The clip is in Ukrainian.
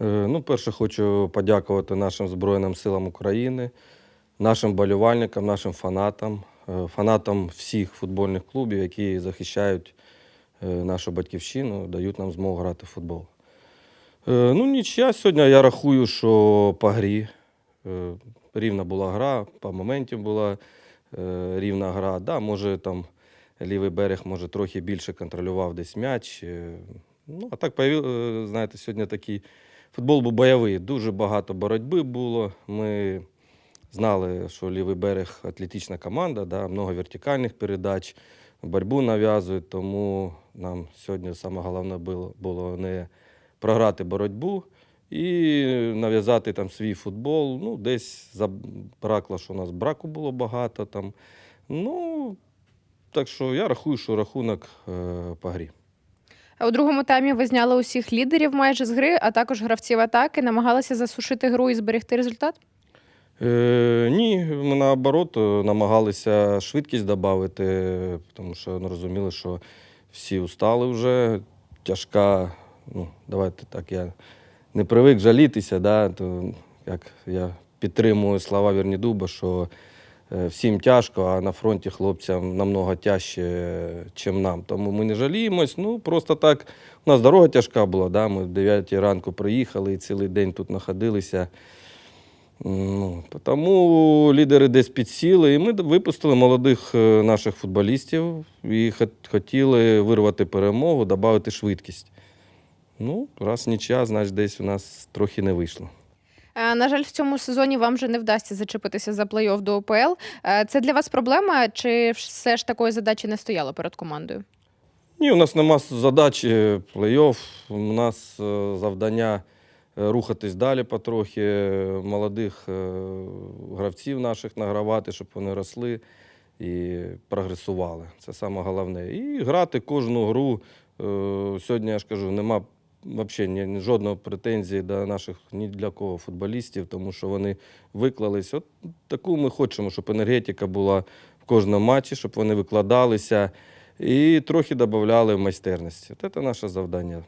Е, Ну, перше, хочу подякувати нашим Збройним силам України, нашим болівальникам, нашим фанатам, е, фанатам всіх футбольних клубів, які захищають е, нашу батьківщину, дають нам змогу грати в футбол. Ну, нічия сьогодні я рахую, що по грі. Рівна була гра, по моментів була рівна гра. Да, може там лівий берег може трохи більше контролював десь м'яч. Ну, а так, знаєте, сьогодні такий футбол був бойовий. Дуже багато боротьби було. Ми знали, що лівий берег атлетична команда, да, много вертикальних передач, боротьбу нав'язують, тому нам сьогодні саме головне було, було не програти боротьбу і нав'язати там свій футбол. Ну, десь забракло, що у нас браку було багато там. Ну, так що я рахую, що рахунок е, по грі. У другому таймі ви зняли усіх лідерів майже з гри, а також гравців атаки, намагалися засушити гру і зберегти результат? Е, ні, ми наоборот е, намагалися швидкість додати, тому що ну, розуміли, що всі устали вже. Тяжка, ну, давайте так, я не привик жалітися, да, то як я підтримую слова Вернідуба, що всім тяжко, а на фронті хлопцям намного тяжче, ніж нам. Тому ми не жаліємось. Ну, просто так, у нас дорога тяжка була, да, ми в 9 ранку приїхали і цілий день тут знаходилися. Ну, тому лідери десь підсіли, і ми випустили молодих е, наших футболістів і хотіли вирвати перемогу, додати швидкість. Ну, раз нічия, значить, десь у нас трохи не вийшло. Е, На жаль, в цьому сезоні вам вже не вдасться зачепитися за плей-офф до ОПЛ. Е, Це для вас проблема, чи все ж такої задачі не стояло перед командою? Ні, у нас нема задачі плей-офф. У нас е, завдання е, рухатись далі потрохи, е, молодих е, гравців наших награвати, щоб вони росли і прогресували. Це саме головне. І грати кожну гру. Е, Сьогодні я ж кажу, нема взагалі ні, жодного претензії до наших ні для кого футболістів, тому що вони виклались. От таку ми хочемо, щоб енергетика була в кожному матчі, щоб вони викладалися і трохи додавали майстерності. От це наше завдання.